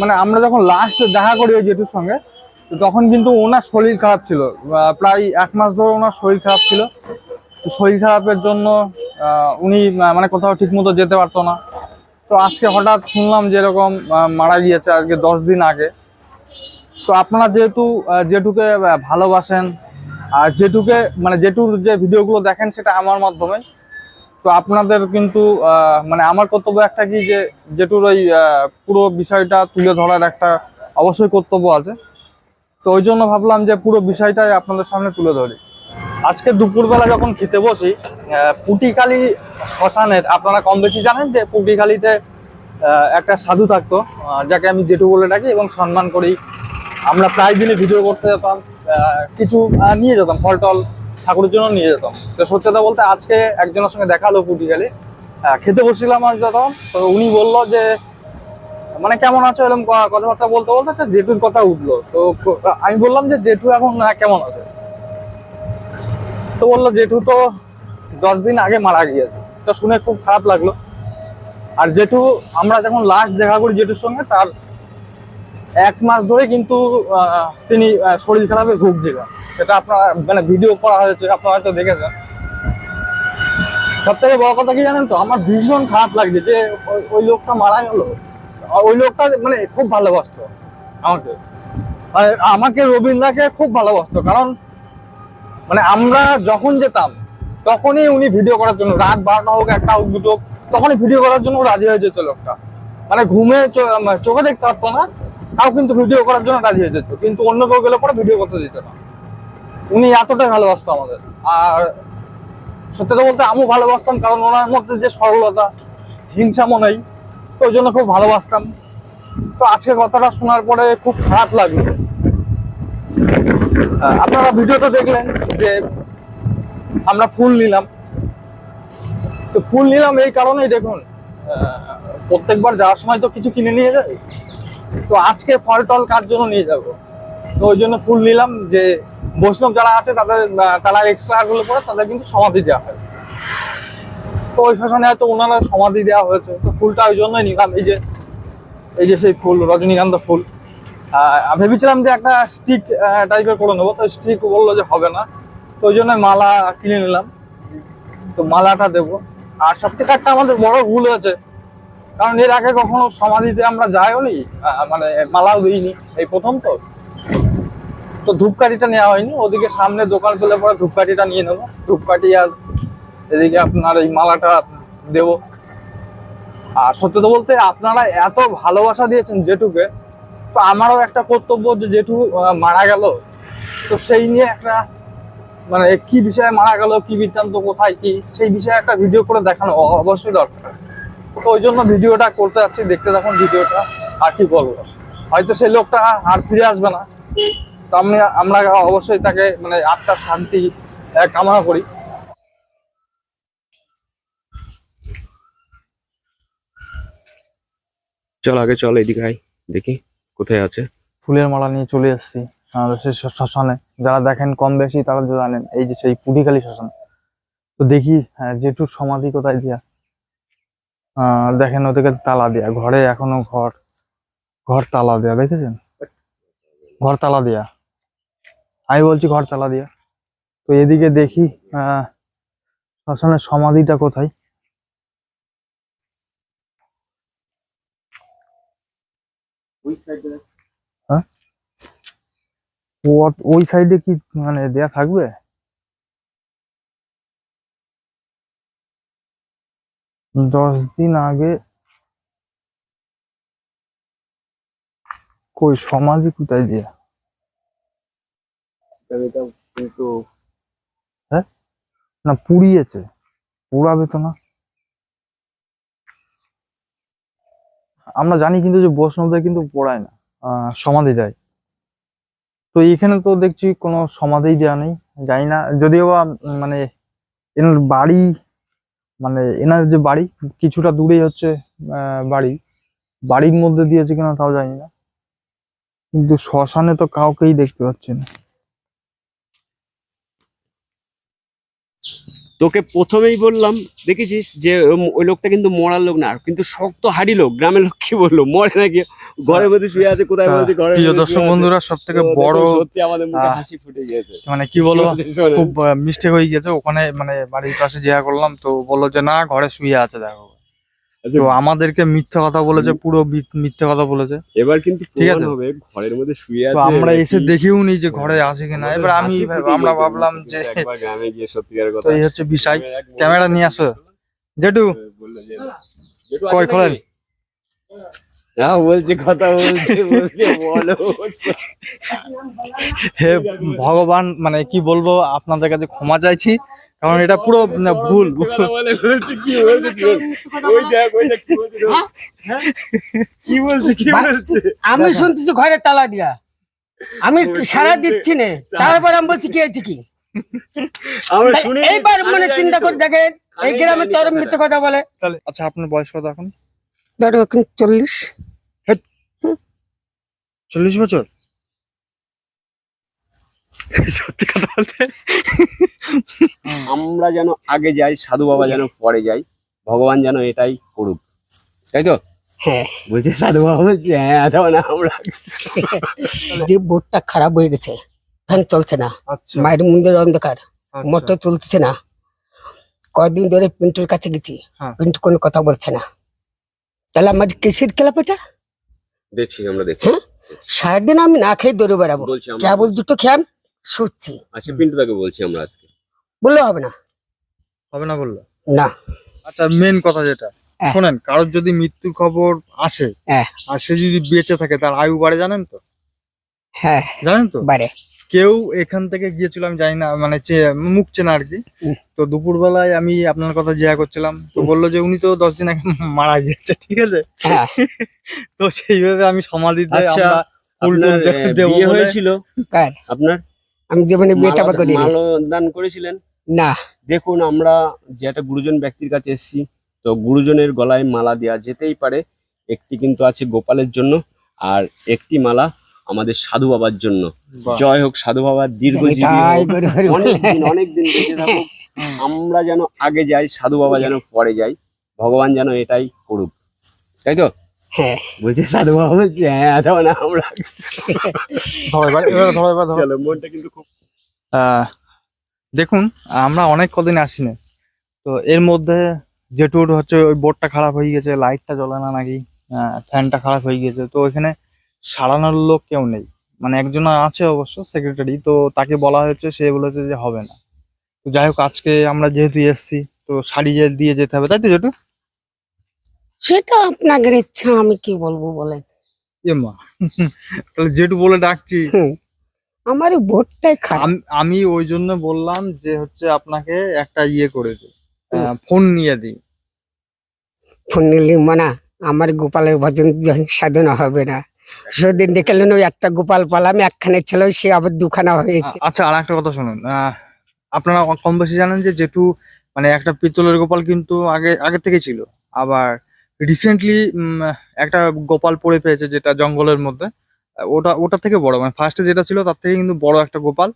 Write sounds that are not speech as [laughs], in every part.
মানে আমরা যখন লাস্ট দেখা করি ওই জেঠুর সঙ্গে তখন কিন্তু ওনার শরীর খারাপ ছিল। প্রায় এক মাস ধরে ওনার শরীর খারাপ ছিল। তো শরীর খারাপের জন্য উনি মানে কোথাও ঠিক মতো যেতে পারতো না। তো আজকে হঠাৎ শুনলাম যে এরকম মারা গিয়েছে আজকে দশ দিন আগে। তো আপনারা যেহেতু জেঠুকে ভালোবাসেন, আর জেঠুকে মানে জেঠুর যে ভিডিওগুলো দেখেন, সেটা আমার মাধ্যমে। তো আপনাদের কিন্তু মানে আমার কর্তব্য একটা কি যে জেঠুর ওই পুরো বিষয়টা তুলে ধরার একটা অবশ্যই কর্তব্য আছে। তো ওই জন্য ভাবলাম যে পুরো বিষয়টাই আপনাদের সামনে তুলে ধরি। আজকে দুপুরবেলা যখন খেতে বসি পুটিখালি শ্মশানের, আপনারা কম বেশি জানেন যে পুটিখালিতে একটা সাধু থাকতো যাকে আমি জেঠু বলে ডাকি এবং সম্মান করি। আমরা প্রায় দিনে ভিডিও করতে যেতাম কিছু নিয়ে যেতাম, ফল টল ঠাকুরের জন্য নিয়ে যেতাম। তো সত্যি কথা বলতে আজকে একজনের সঙ্গে দেখা হলো পুটিখালি আহ, খেতে বসছিলাম আজ যখন তো উনি বলল যে মানে কেমন আছো? এরকম কথাবার্তা বলতে বলতে একটা জেঠুর কথা উঠল। তো আমি বললাম যে জেঠু এখন আহ, কেমন আছে? তো বলল জেঠু তো দশ দিন আগে মারা গিয়েছে। তো শুনে খুব খারাপ লাগল। আর জেঠু আমরা যখন লাস্ট দেখা করি জেঠুর সঙ্গে তার এক মাস ধরে কিন্তু তিনি শরীর খারাপে ভুগছিলেন। সেটা আপনারা মানে ভিডিও করা হয়েছে, আপনারা হয়তো দেখেছেন। সব থেকে বড় কথা কি জানেন তো? আমার ভীষণ খারাপ লাগছে যে ওই- লোকটা মারা গেল। ওই লোকটা মানে খুব ভালোবাসতো আমাকে। মানে আমাকে রবীন্দ্রাকে খুব ভালোবাসতো, কারণ মানে আমরা যখন যেতাম, তখনই উনি ভিডিও করার জন্য, রাত বারোটা হোক, একটা হোক, দুটো তখনই ভিডিও করার জন্য রাজি হয়ে যেত লোকটা। মানে ঘুমে চোখে দেখতে পারতো না তাও কিন্তু ভিডিও করার জন্য রাজি হয়ে যেত। কিন্তু অন্য কেউ গেলে পরে ভিডিও করতে দিত না। উনি এতটাই ভালোবাসতো আমাদের। আর সত্যি কথা বলতে আমিও ভালোবাসতাম, কারণ ওনার মধ্যে যে সরলতা হিংসা মনেই তো ওই জন্য খুব ভালোবাসতাম। তো আজকে কথাটা শোনার পরে খুব খারাপ লাগল। আপনারা ভিডিওটা দেখলেন যে আমরা ফুল নিলাম। তো ফুল নিলাম এই কারণেই দেখুন প্রত্যেকবার যাওয়ার সময় তো কিছু কিনে নিয়ে যাই তো আজকে ফল টল কার জন্য নিয়ে যাব? তো ওই জন্য ফুল নিলাম যে বৈষ্ণব যারা আছে, তাদের তারা এক্সট্রা গুলো পরে তাদের কিন্তু সমাধি দেওয়া হয়। তো ওই শ্মশানে হয়তো ওনারা সমাধি দেওয়া হয়েছে। তো ফুলটা ওই জন্যই নিলাম। এই যে এই যে সেই ফুল রজনীগন্ধা ফুল। ভেবেছিলাম যে একটা স্টিক টাইপের করে নেব। তো স্টিক বলল যে হবে না। তো ওই জন্য মালা কিনে নিলাম। তো মালাটা দেবো। আর সব থেকে একটা আমাদের বড় ভুল হয়েছে। কারণ এর আগে কখনো সমাধিতে আমরা যাইও নি? মানে মালাও দিইনি। এই প্রথম তো। তো ধূপকাঠিটা নেওয়া হয়নি। ওদিকে সামনে দোকান পেলে পরে ধূপকাঠিটা নিয়ে নেব। ধূপকাঠি আর এদিকে আপনার এই মালাটা দেবো। আর সত্যি তো বলতে আপনারা এত ভালোবাসা দিয়েছেন জেঠুকে তো আমারও একটা কর্তব্য যে জেঠু মারা গেল, তো সেই নিয়ে একটা মানে কি বিষয়ে মারা গেল, কি বৃত্তান্ত, কোথায় কি, সেই বিষয়ে একটা ভিডিও করে দেখানো অবশ্যই দরকার। তো ওই জন্য ভিডিওটা করতে যাচ্ছি দেখতে থাকুন ভিডিওটা আর কি বলব। হয়তো সেই লোকটা আর ফিরে আসবে না। তো আমি আমরা অবশ্যই তাকে মানে আত্মার শান্তি কামনা করি। চল আগে চল এদিকে আয় দেখি কোথায় আছে। ফুলের মালা নিয়ে চলে এসেছি শ্মশানে। যারা দেখেন কম বেশি তারা জানেন এই যে সেই পুটিখালি শ্মশান। তো দেখি হ্যাঁ জেঠুর সমাধি কোথায় দিয়া দেখেন ওদেরকে তালা দেয়া। ঘরে এখনও ঘর ঘর তালা দেয়া, দেখেছেন? ঘর তালা দেয়া। আমি বলছি ঘর তালা দেয়া। তো এদিকে দেখি শ্মশানের সমাধিটা কোথায়? ও- ওই সাইডে কি মানে দেয়া থাকবে? দশ দিন আগে কই সমাধি কোথায় দেয়া কিন্তু না পুড়িয়েছে। পুড়াবে তো না। আমরা জানি কিন্তু যে বৈষ্ণবদের কিন্তু পোড়ায় না। সমাধি দেয়। তো এখানে তো দেখছি কোনো সমাধি দেওয়া নেই। জানি না যদিও বা মানে এনার বাড়ি মানে এনার যে বাড়ি কিছুটা দূরেই হচ্ছে বাড়ি। বাড়ির মধ্যে দিয়েছে কিনা তাও জানি না। কিন্তু শ্মশানে তো কাউকেই দেখতে পাচ্ছি না। তোকে প্রথমেই বললাম দেখেছিস যে ওই লোকটা কিন্তু মরার লোক না কিন্তু শক্ত হাড়ি লোক গ্রামের লোক কি বলল? মরে নাকি? ঘরের মধ্যে শুয়ে আছে কোথায় বলছে ঘরের প্রিয় দর্শক বন্ধুরা সব থেকে বড় সত্যি আমাদের মুখে হাসি ফুটে গেছে মানে কি বলব। খুব মিস্টেক হয়ে গেছে ওখানে মানে বাড়ির পাশে জিয়া করলাম তো বলল যে না ঘরে শুয়ে আছে দেখো। তো আমাদেরকে মিথ্যে কথা বলেছে পুরো মিথ্যে কথা বলেছে। এবার কিন্তু ঠিক আছে। হবে ঘরের মধ্যে শুয়ে আছে আমরা এসে দেখিও নি যে ঘরে আছে কিনা। এবার আমি আমরা ভাবলাম যে একবার গ্রামে গিয়ে সত্যিকার কথা এই হচ্ছে বিষয়। ক্যামেরা নিয়ে আসো। জেটু জেঠু যে, কই খোলেন? হ্যাঁ বলছে কথা বলছে বলছে বলো হে ভগবান মানে কি বলব আপনাদের কাছে ক্ষমা চাইছি। কারণ এটা পুরো ভুল কথা বলে বলছে কি বলছে কি বলছে? ওই দেখ ওই দেখ কি বলছে হ্যাঁ? কি বলছে কি আমি শুনতেছি ঘরে তালা দিয়া। আমি সারা দিচ্ছি না। তারপর আমি বলছি কি হয়েছে কি? এইবার মনে চিন্তা করে দেখেন এই গ্রামে চরম মিথ্যে কথা বলে। তাহলে আচ্ছা আপনার বয়স কত এখন? ধরো এখন চল্লিশ। চল্লিশ বছর? সত্যি কথা বলতে। [laughs] আমরা যেন আগে যাই সাধু বাবা যেন পরে যাই ভগবান যেন এটাই করুক। তাই তো? হ্যাঁ। বলছে সাধু বাবা বলছে হ্যাঁ না আমরা [laughs] যে বোর্ডটা খারাপ হয়ে গেছে ফ্যান চলছে না আচ্ছা। মায়ের মন্দির অন্ধকার আচ্ছা। মোটর না। কয়দিন ধরে পিন্টুর কাছে গেছি হ্যাঁ। পিন্টু কোনো কথা বলছে না। তাহলে আমার কিসের খেলাপ এটা? দেখছি আমরা দেখছি। হ্যাঁ? সারাদিন আমি না খেয়ে দৌড়ে বেড়াবো। কেবল দুটো খেয়ে শুচ্ছি আচ্ছা পিন্টু তাকে বলছি আমরা আজকে। বললে হবে না। হবে না বলল? না। আচ্ছা মেন কথা যেটা। হ্যাঁ। শোনেন কারোর যদি মৃত্যুর খবর আসে হ্যাঁ। আর সে যদি বেঁচে থাকে তার আয়ু বাড়ে জানেন তো? হ্যাঁ জানেন তো? বারে কেউ এখান থেকে গিয়েছিল আমি জানি না মানে মুখ চেনা আর কি। তো দুপুর বেলায় আমি আপনার কথা জিজ্ঞাসা করছিলাম। তো বলল যে উনি তো দশ দিন আগে মারা গিয়েছে ঠিক আছে? হ্যাঁ। তো সেইভাবে আমি সমাধি আচ্ছা, দেবো হয়েছিল? আপনার? আমি জীবনে বিয়ে চাপা মালা- করিনি। দান করেছিলেন? না। দেখুন আমরা যে একটা গুরুজন ব্যক্তির কাছে এসেছি তো গুরুজনের গলায় মালা দেওয়া যেতেই পারে। একটি কিন্তু আছে গোপালের জন্য আর একটি মালা আমাদের সাধু বাবার জন্য। জয় হোক সাধু বাবার দীর্ঘ জীবী তাই হোক। করে করে অনেক দিন বেঁচে থাকুক। আমরা যেন আগে যাই সাধু বাবা যেন পরে যাই। ভগবান যেন এটাই করুক। তাই তো? হ্যাঁ। বলছে সাধু বাবা বলছে হ্যাঁ তাও না আমরা ধরো এবার, এবার ধরো, এবার ধরো। চলো মনটা কিন্তু খুব আহ, দেখুন আমরা অনেক কদিন আসিনি। তো এর মধ্যে যেটুর হচ্ছে ওই বোর্ডটা খারাপ হয়ে গেছে লাইটটা জ্বলে না নাকি ফ্যানটা খারাপ হয়ে গেছে। তো এখানে সারানোর লোক কেউ নেই। মানে একজন আছে অবশ্য সেক্রেটারি তো তাকে বলা হয়েছে সে বলেছে যে হবে না। তো যাই হোক আজকে আমরা যেহেতু এসছি তো শাড়ি যে দিয়ে যেতে হবে তাই তো যেটু? সেটা আপনাদের ইচ্ছা আমি কি বলব বলেন? মা তাহলে যেটু বলে ডাকছি। হুম। আমার ভোটটাই খারাপ। আমি ওই জন্য বললাম যে হচ্ছে আপনাকে একটা ইয়ে করে দিই ফোন নিয়ে দিই। ফোন নিলি মানা আমার গোপালের ভজন সাধনা হবে না সেদিন দেখলেন ওই একটা গোপাল পালাম একখানে ছিল সে আবার দুখানা হয়েছে। আচ্ছা আর একটা কথা শুনুন আহ, আপনারা কম বেশি জানেন যে যেটু মানে একটা পিতলের গোপাল কিন্তু আগে আগে থেকে ছিল আবার রিসেন্টলি একটা গোপাল পড়ে পেয়েছে যেটা জঙ্গলের মধ্যে। ওটা ওটা থেকে বড় মানে ফার্স্টে যেটা ছিল তার থেকে কিন্তু বড় একটা গোপাল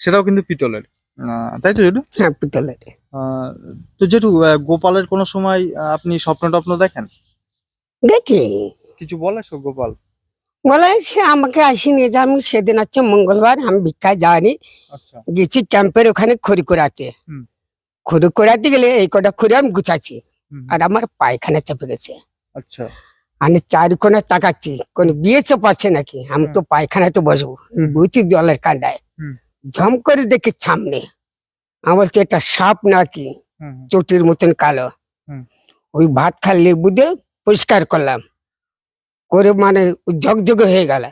সেটাও কিন্তু পিতলের। তাই তো যেটু হ্যাঁ পিতলের। তো আহ, গোপালের কোনো সময় আপনি স্বপ্ন টপ্ন দেখেন? দেখি। কিছু বলে সব গোপাল? বলে সে আমাকে আসি নিয়ে যা আমি সেদিন হচ্ছে মঙ্গলবার আমি ভিক্ষায় যাইনি। আচ্ছা। গেছি ক্যাম্পের ওখানে খড়ি করাতে হুম। খড়ি করাতে গেলে এই কটা খড়ি আমি গুছাচ্ছি। আর আমার পায়খানা চেপে গেছে। আচ্ছা। আমি চার কোণে তাকাচ্ছি কোন বিয়ে চাপাচ্ছে নাকি? আমি তো পায়খানাতে বসবো। বুঝছি জলের কান্দায়। ঝম করে দেখি সামনে। আমি বলছি এটা সাপ নাকি? চটির মতন কালো। ওই ভাত খাল লেবু দিয়ে পরিষ্কার করলাম। করে মানে ঝকঝকে হয়ে গেল।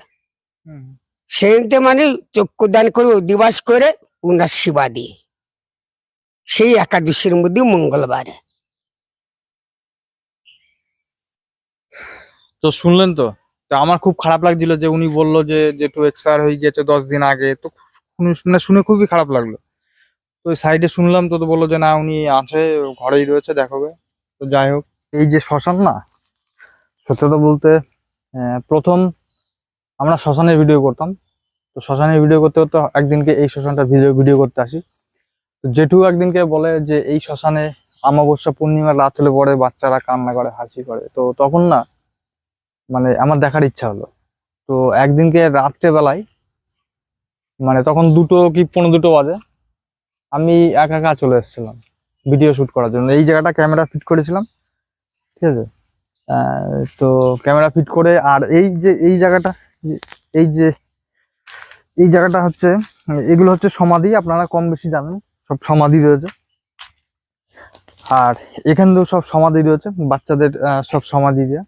সেদিনতে মানে চক্ষু দান করে অধিবাস করে উনার শিবা দিই। সেই একাদশীর মধ্যে মঙ্গলবারে। তো শুনলেন তো? আমার খুব খারাপ লাগছিল যে উনি বলল যে যেটু এক্সপায়ার হয়ে গেছে দশ দিন আগে। তো শুনে- শুনে খুবই খারাপ লাগল। তো সাইডে শুনলাম তো তো বলল যে, না, উনি আছে, ঘরেই রয়েছে, দেখাবে। তো যাই হোক, এই যে শ্মশান না সত্যতা বলতে প্রথম আমরা শ্মশানের ভিডিও করতাম। তো শ্মশানের ভিডিও করতে করতে একদিনকে এই শ্মশানটা ভিডিও ভিডিও করতে আসি। তো জেঠু একদিনকে বলে যে, এই শ্মশানে অমাবস্যা পূর্ণিমার রাত হলে পরে বাচ্চারা কান্না করে, হাসি করে। তো তখন না মানে আমার দেখার ইচ্ছা হলো। তো একদিনকে রাত্রে বেলায় মানে তখন দুটো কি পনেরো দুটো বাজে, আমি একা একা চলে এসেছিলাম ভিডিও শুট করার জন্য। এই জায়গাটা ক্যামেরা ফিট করেছিলাম, ঠিক আছে? তো ক্যামেরা ফিট করে, আর এই যে, এই জায়গাটা, এই যে, এই জায়গাটা হচ্ছে, এগুলো হচ্ছে সমাধি, আপনারা কম বেশি জানেন, সব সমাধি রয়েছে। আর এখানেও সব সমাধি রয়েছে, বাচ্চাদের সব সমাধি দেওয়া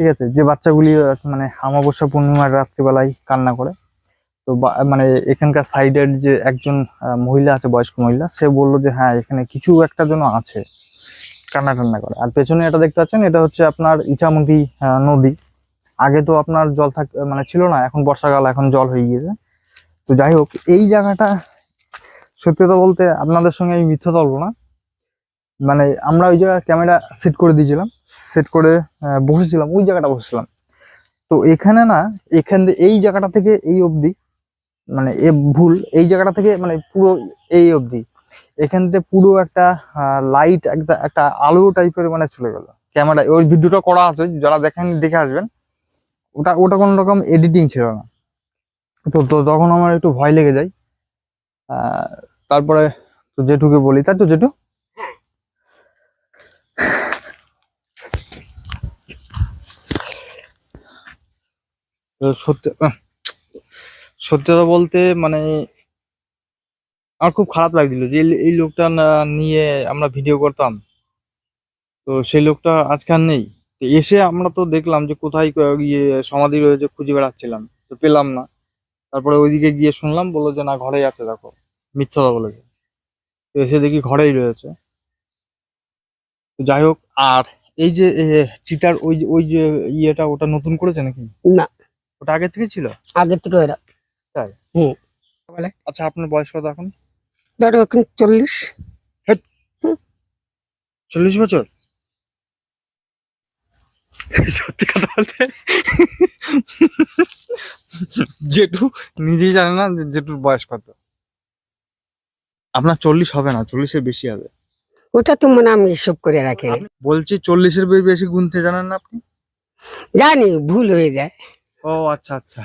ঠিক আছে? যে বাচ্চাগুলি মানে অমাবস্যা পূর্ণিমার রাত্রিবেলায় কান্না করে তো মানে এখানকার সাইডের যে একজন মহিলা আছে বয়স্ক মহিলা সে বলল যে হ্যাঁ এখানে কিছু একটা যেন আছে। কান্না টান্না করে। আর পেছনে এটা দেখতে পাচ্ছেন এটা হচ্ছে আপনার আহ, নদী। আগে তো আপনার জল থাক মানে ছিল না এখন বর্ষাকাল এখন জল হয়ে গিয়েছে। তো যাই হোক এই জায়গাটা সত্যি কথা বলতে আপনাদের সঙ্গে আমি মিথ্যা বলব না। মানে আমরা ওই জায়গায় ক্যামেরা সেট করে দিয়েছিলাম। সেট করে বসেছিলাম, ওই জায়গাটা বসেছিলাম। তো এখানে না, এখান এই জায়গাটা থেকে এই অবধি মানে এ ভুল, এই জায়গাটা থেকে মানে পুরো এই অবধি। এখান থেকে পুরো একটা লাইট একটা একটা আলো টাইপের মানে চলে গেল। ক্যামেরা ওই ভিডিওটা করা আছে, যারা দেখেন দেখে আসবেন। ওটা ওটা কোনো রকম এডিটিং ছিল না। তো তো তখন আমার একটু ভয় লেগে যায়। তারপরে তো জেঠুকে বলি, তাই তো জেঠু সত্যি আহ, সত্যি কথা বলতে মানে আমার খুব খারাপ লাগছিল যে এই- লোকটা নিয়ে আমরা ভিডিও করতাম। তো সেই লোকটা আজকাল নেই। এসে আমরা তো দেখলাম যে কোথায় ইয়ে সমাধি রয়েছে খুঁজে বেড়াচ্ছিলাম। তো পেলাম না। তারপরে ওইদিকে গিয়ে শুনলাম বলল যে না ঘরেই আছে দেখো। মিথ্যা কথা বলেছে। তো এসে দেখি ঘরেই রয়েছে। তো যাই হোক আর এই যে চিতার ওই ওই যে ইয়েটা ওটা নতুন করেছে নাকি? না। ওটা আগে থেকে ছিল? আগে থেকে ওরা আচ্ছা আপনার বয়স কত এখন? ধরো এখন চল্লিশ। চল্লিশ বছর? সত্যি কথা বলতে? জেঠু নিজেই জানে না জেঠুর বয়স কত। আপনার চল্লিশ হবে না চল্লিশের বেশি হবে। ওটা তো মনে আমি এসব করে রাখি। বলছি চল্লিশের বেশি গুনতে জানেন না আপনি? জানি ভুল হয়ে যায়। ও আচ্ছা আচ্ছা।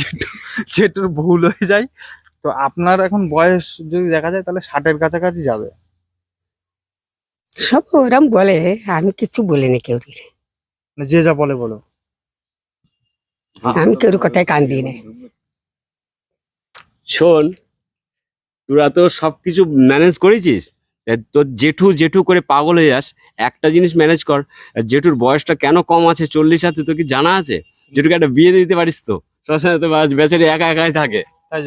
জেঠু জেঠুর ভুল হয়ে যায় তো আপনার এখন বয়স যদি দেখা যায় তাহলে ষাটের কাছাকাছি যাবে। সব ওরম বলে আমি কিছু বলিনি কেউ মানে যে যা বলে বলো। আমি কেউ কথায় কান দিই না। শোন তোরা তো সবকিছু ম্যানেজ করেছিস? তোর জেঠু জেঠু করে পাগল হয়ে যাস। একটা জিনিস ম্যানেজ কর জেঠুর বয়সটা কেন কম আছে? চল্লিশ আছে তোর কি জানা আছে? জেঠুকে একটা বিয়ে দিতে পারিস তো সবসময় তো বেচারি একা একাই থাকে। তাই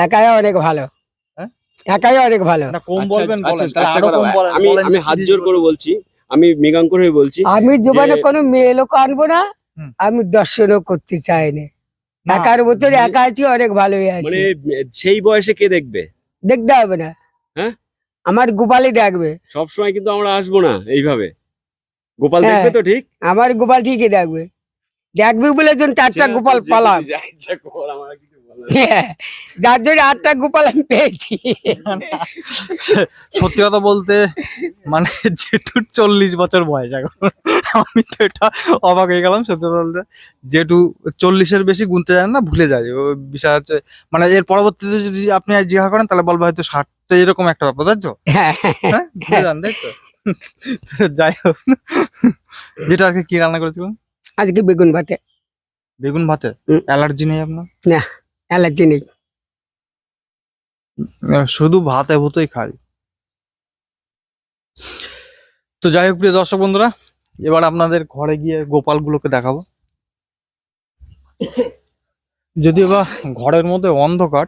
একাই অনেক ভালো। হ্যাঁ? একাই অনেক ভালো। না কম আচ্ছা, বলবেন আচ্ছা, বলেন। আরও কম বলেন আমি বলেন আমি হাত জোর করে বলছি আমি মেঘাঙ্কর হয়ে বলছি আমি জীবনে কোনো মেয়ে লোক আনব না আমি দর্শনও করতে চাই না না, একার ভিতরে বিয়ে- একা আছি অনেক ভালোই আছি। মানে সেই বয়সে কে দেখবে? দেখতে হবে না। হ্যাঁ? আমার গোপালই দেখবে। সব সময় কিন্তু আমরা আসব না এইভাবে। গোপাল হ্যাঁ। দেখবে তো ঠিক? আমার গোপাল ঠিকই দেখবে। দেখবে বলে জন চারটা গোপাল পালাম। হ্যাঁ, যার জন্য আটটা গোপাল আমি পেয়েছি। সত্যি কথা বলতে মানে জেঠুর চল্লিশ বছর বয়স এখন। আমি তো এটা অবাক হয়ে গেলাম সত্যি কথা বলতে। জেঠু চল্লিশের বেশি গুনতে জানেন না ভুলে যায়। ও বিষয় হচ্ছে মানে এর পরবর্তীতে যদি আপনি আর জিজ্ঞাসা করেন তাহলে বলব হয়তো ষাটটা এরকম একটা ব্যাপার তাই তো? হ্যাঁ, হ্যাঁ ভুলে যান তাই তো? যাই হোক। যেটা আজকে কি রান্না করেছিলেন? আজকে বেগুন ভাতে। বেগুন ভাতে? হুম। অ্যালার্জি নেই আপনার? না অ্যালার্জি নেই। শুধু ভাতে ভূতই খাই। তো যাই হোক প্রিয় দর্শক বন্ধুরা এবার আপনাদের ঘরে গিয়ে গোপালগুলোকে দেখাবো। যদিও বা ঘরের মধ্যে অন্ধকার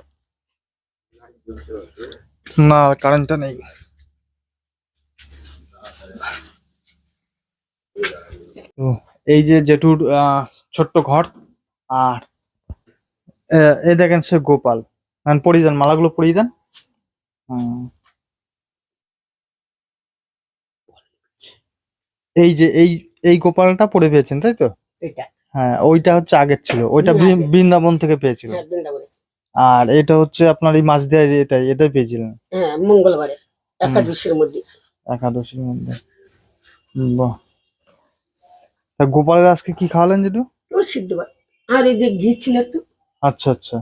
না কারেন্টটা নেই। তো এই যে জেঠুর ছোট্ট ঘর আর এই দেখেন সে গোপাল। হ্যাঁ পরিয়ে দেন মালাগুলো পরিয়ে দেন। এই যে এই এই গোপালটা পরে পেয়েছেন তাই তো? হ্যাঁ ওইটা হচ্ছে আগের ছিল ওইটা। বৃন্দাবন থেকে পেয়েছিল। হ্যাঁ, আর এটা হচ্ছে আপনার এই মাছ দেওয়া এটাই এটাই পেয়েছিলেন। হ্যাঁ মঙ্গলবারে একাদশীর মধ্যে। একাদশীর মধ্যে। বাহ। তা গোপালের আজকে কি খাওয়ালেন যেটু? ও সিদ্ধ ভাত। আর এই যে ঘি ছিল একটু। আচ্ছা আচ্ছা।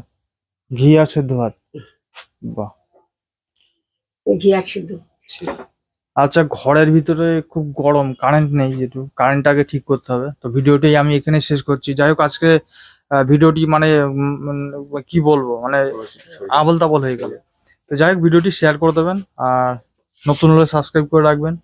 ঘি আর সিদ্ধ ভাত? বাহ। ঘি আর সিদ্ধ। আচ্ছা ঘরের ভিতরে খুব গরম কারেন্ট নেই যেটু। কারেন্টটাকে ঠিক করতে হবে। তো ভিডিওটি আমি এখানে শেষ করছি। যাই হোক আজকে ভিডিওটি মানে উম, কি বলব? মানে আবল তাবল হয়ে গেল। তো যাই হোক ভিডিওটি শেয়ার করে দেবেন। আর নতুন হলে সাবস্ক্রাইব করে রাখবেন।